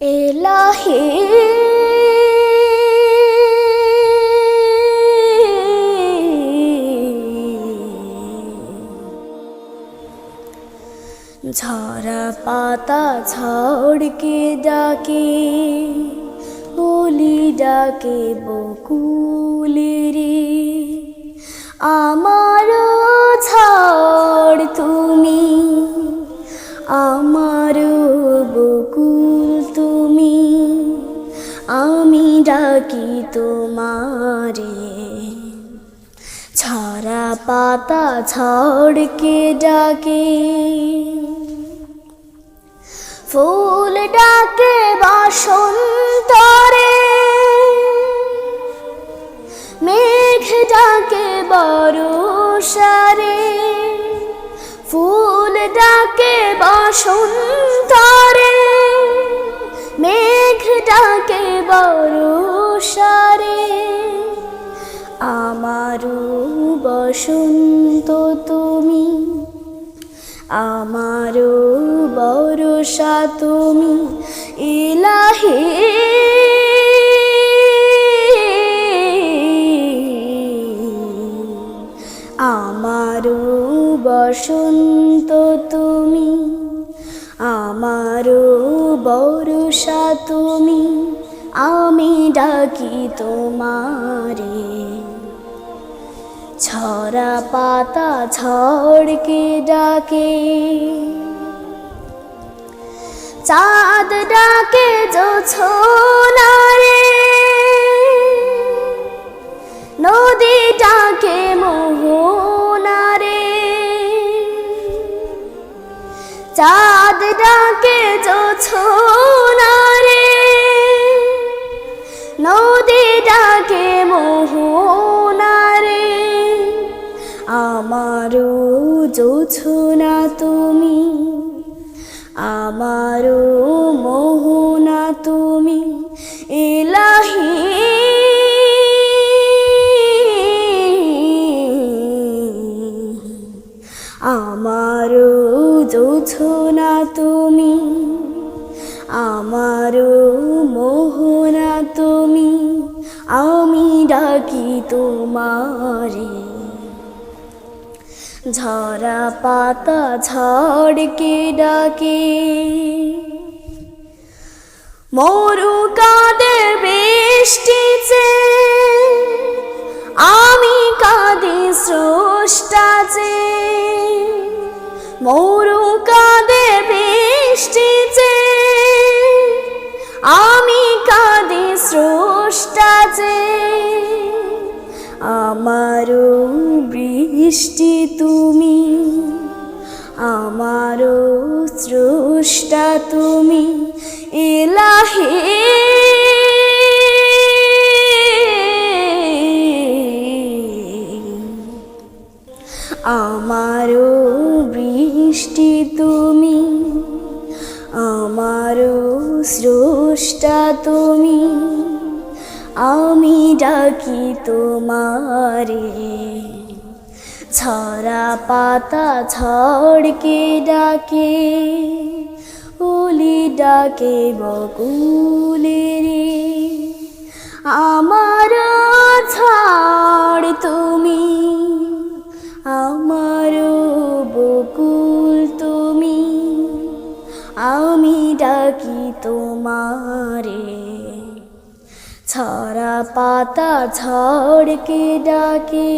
এলাহি ঝরা পাতা ঝড়কে ডাকে বলি ডাকে বকুলেরে। আমার আমি ডাকি তোমারে। ছড়া পাতা ঝড়কে ডাকে। ফুল ডাকে বসন্তরে। মেঘ ডাকে বরসারে ফুল ডাকে বসন্তরে ডাকে বরসারে আমারও বসন্ত তুমি, আমারও বরসা তুমি, ইলাহি। আমারও বসন্ত তুমি, আমারও বরসা তুমি। আমি ডাকি তোমারে। ছড়া পাতা ঝড়কে ডাকে। চাঁদ ডাকে রে নদী ডাকে মোহনারে। চাঁদ ডাকে রে জোছনা তুমি? আমারও মোহনা তুমি এলাহি আমারও জোছনা তুমি, আমারও মোহনা তুমি, আমি ডাকি তোমারে। ঝরা পাতা ঝড়কে ডাকে। মরু কাদের বৃষ্টিতে আমারও বৃষ্টি তুমি আমারও স্রষ্টা তুমি এলাহে। আমারও বৃষ্টি তুমি আমারও স্রষ্টা তুমি আমি ডাকি তোমারে। ছড়া পাতা ছড়কে ডাকে উলি ডাকে বকুলেরে। আমার ছড়া পাতা ঝড়কে ডাকে।